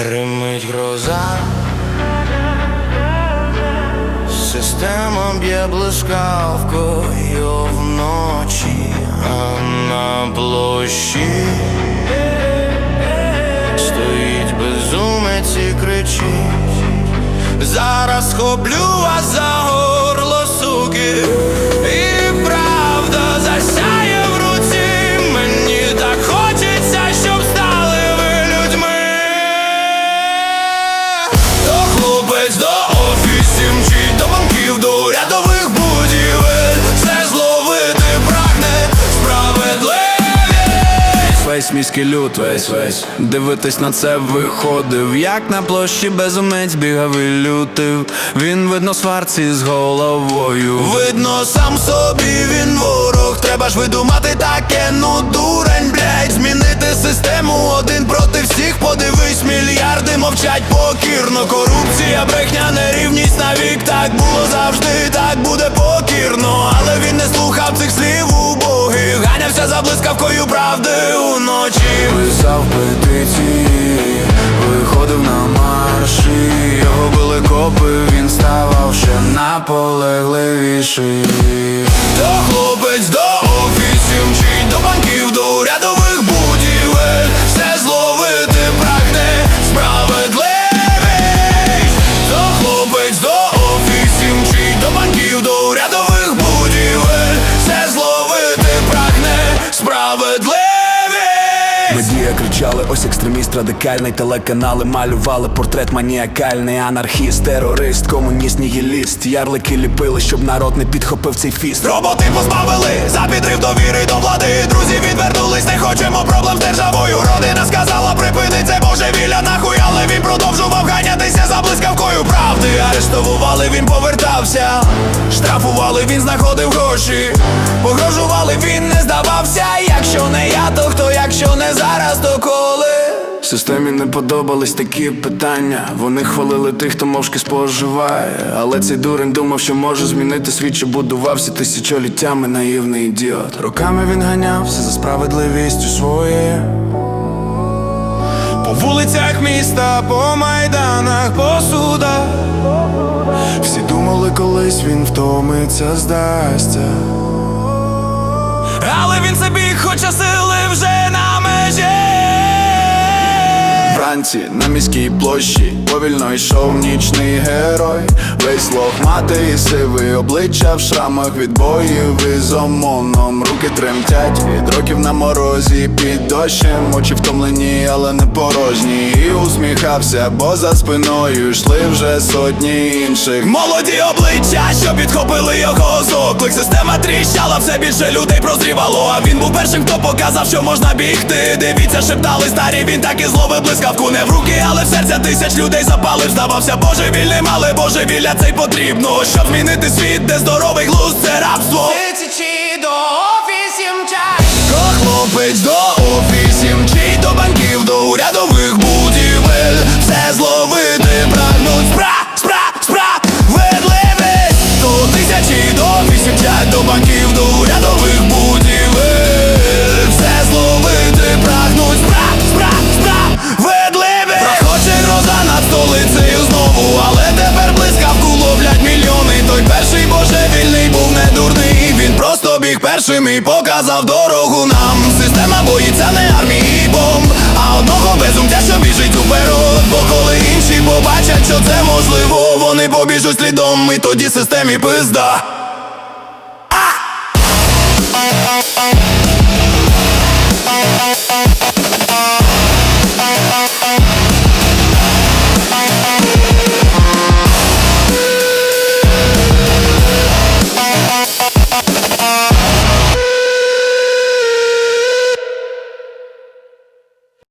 Римить гроза, система б'є блискавкою вночі, а на площі стоїть безумець і кричить. Зараз хоблю вас за горло, суки, Весь міський люд, весь весь Дивитись на це виходив, як на площі безумець бігав і лютив. Він видно сварці з головою. Видно, сам собі він ворог. Треба ж видумати таке, ну дурень, блядь, змінити систему один проти всіх. Подивись, мільярди мовчать покірно. Корупція, брехня, нерівність навік. Так було завжди, так буде покірно. Але він не слухав цих слів убогих. Ганявся за блискавкою правди уночі. Писав петиції, виходив на марші, його били копи, він ставав ще наполегливіший. То хлопець до офісів мчить, до банків, до урядових будівель. Все зловити прагне справедливість. То хлопець до офісів до банків, до урядових будівель. Все зловити прагне справедливість. Медія кричали, ось екстреміст радикальний, телеканали малювали портрет маніакальний, анархіст, терорист, комуніст, нігіліст. Ярлики ліпили, щоб народ не підхопив цей фіст. Роботи позбавили за підрив довіри до влади. Друзі відвернулись, не хочемо проблем з державою. Родина сказала, припини це божевілля нахуй, але він продовжував ганятися за блискавкою правди. Арештовували, він повертався. Штрафували, він знаходив гроші. Погрожували, він не здавався. Якщо не я, то хто, якщо не зараз, то коли? Системі не подобались такі питання. Вони хвалили тих, хто мовчки споживає. Але цей дурень думав, що може змінити світ, що будувався тисячоліттями наївний ідіот. Роками він ганявся за справедливістю своєю. По вулицях міста, по майданах, по судах. Думали, колись він втомиться, здасться. Але він собі хоче сили вже на межі. Вранці на міській площі повільно йшов нічний герой. Весь лохматий і сивий обличчя в шрамах від боїв із ОМОНом Руки тремтять від років на морозі під дощем, очі втомлені, але не порожні. І усміхався, бо за спиною йшли вже сотні інших. Молоді обличчя, що підхопили його зоклик Система тріщала, все більше людей прозрівало А він був першим, хто показав, що можна бігти Дивіться, шептали старі, він так і зловив блискавку не в руки, але в серця тисяч людей запалив Здавався божевільним, але божевілля це й потрібно. Щоб змінити світ, де здоровий глузд це рабство столицею знову, але тепер блискавку ловлять мільйони. Той перший божевільний був не дурний. Він просто біг першим і показав дорогу нам. Система боїться не армії бомб, а одного безумця, що біжить уперед Бо коли інші побачать, що це можливо, вони побіжуть слідом, і тоді системі пизда